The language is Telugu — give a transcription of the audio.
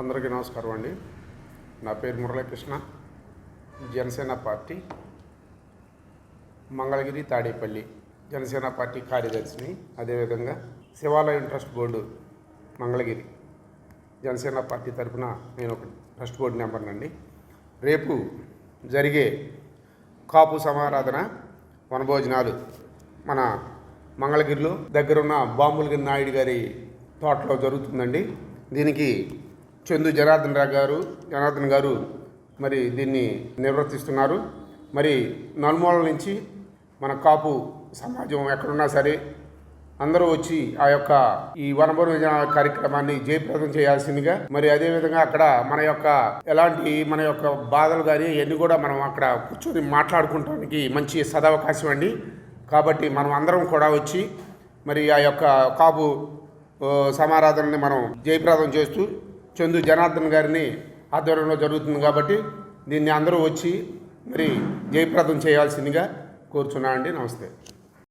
అందరికీ నమస్కారం అండి. నా పేరు మురళీకృష్ణ. జనసేన పార్టీ మంగళగిరి తాడేపల్లి జనసేన పార్టీ కార్యదర్శిని అదేవిధంగా Shivalayam trust board Mangalagiri Janasena party తరఫున నేను ఒక ట్రస్ట్ బోర్డు నెంబర్నండి రేపు జరిగే కాపు సమారాధన వనభోజనాలు మన మంగళగిరిలో దగ్గరున్న బాంబులగిరి నాయుడు గారి తోటలో జరుగుతుందండి. దీనికి చందు జనార్దన్ రావు గారు జనార్దన్ గారు మరి దీన్ని నిర్వర్తిస్తున్నారు. మరి నలుమూలల నుంచి మన కాపు సమాజం ఎక్కడున్నా సరే అందరూ వచ్చి ఆ యొక్క ఈ వనభోజన కార్యక్రమాన్ని జయప్రదం చేయాల్సిందిగా మరి అదేవిధంగా అక్కడ మన యొక్క ఎలాంటి మన యొక్క బాధలు కానీ ఇవన్నీ కూడా మనం అక్కడ కూర్చొని మాట్లాడుకుంటానికి మంచి సదవకాశం అండి. కాబట్టి మనం అందరం కూడా వచ్చి మరి ఆ యొక్క కాపు సమారాధనని మనం జయప్రదం చేస్తూ చందు జనార్దన్ గారిని ఆధ్వర్యంలో జరుగుతుంది కాబట్టి దీన్ని అందరూ వచ్చి మరి జయప్రదం చేయాల్సిందిగా కోరుచున్నానండి. నమస్తే.